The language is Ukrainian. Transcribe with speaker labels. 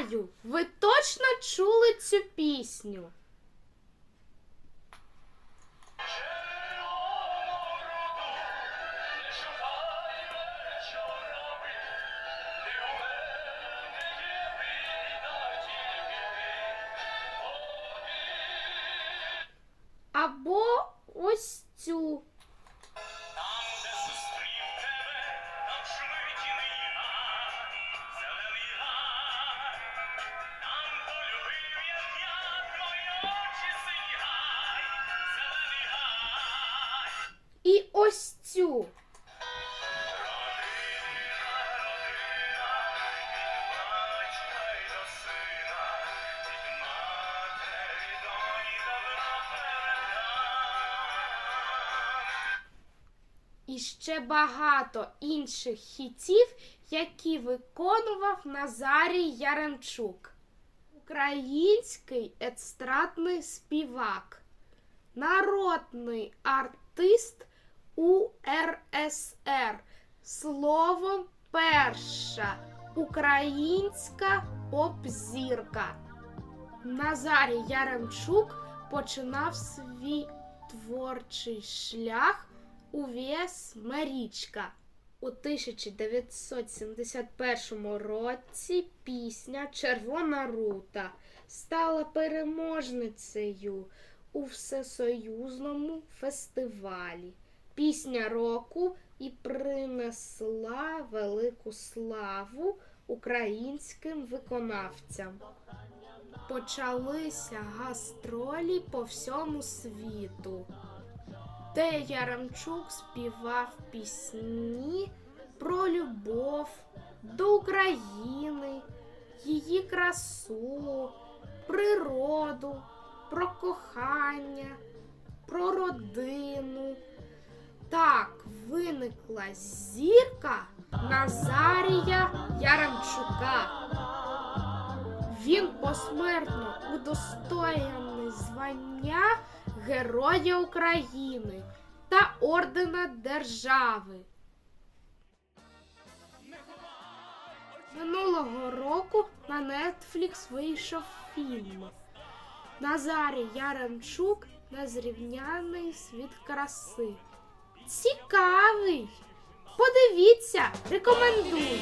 Speaker 1: Знаю, ви точно чули цю пісню. Або І ось цю. І ще багато інших хітів, які виконував Назарій Яремчук. Український естрадний співак, народний артист УРСР. Словом перша українська поп-зірка. Назарій Яремчук починав свій творчий шлях у ВС Марічка. У 1971 році пісня Червона рута стала переможницею у всесоюзному фестивалі. Пісня року і принесла велику славу українським виконавцям. Почалися гастролі по всьому світу де Яремчук співав пісні про любов до України, її красу, природу, про кохання, про родину. Так виникла зірка Назарія Яремчука. Він посмертно удостоєний звання Героя України та Ордена Держави. Минулого року на Netflix вийшов фільм Назарій Яремчук Незрівняний світ краси. Цікавий! Подивіться, рекомендую.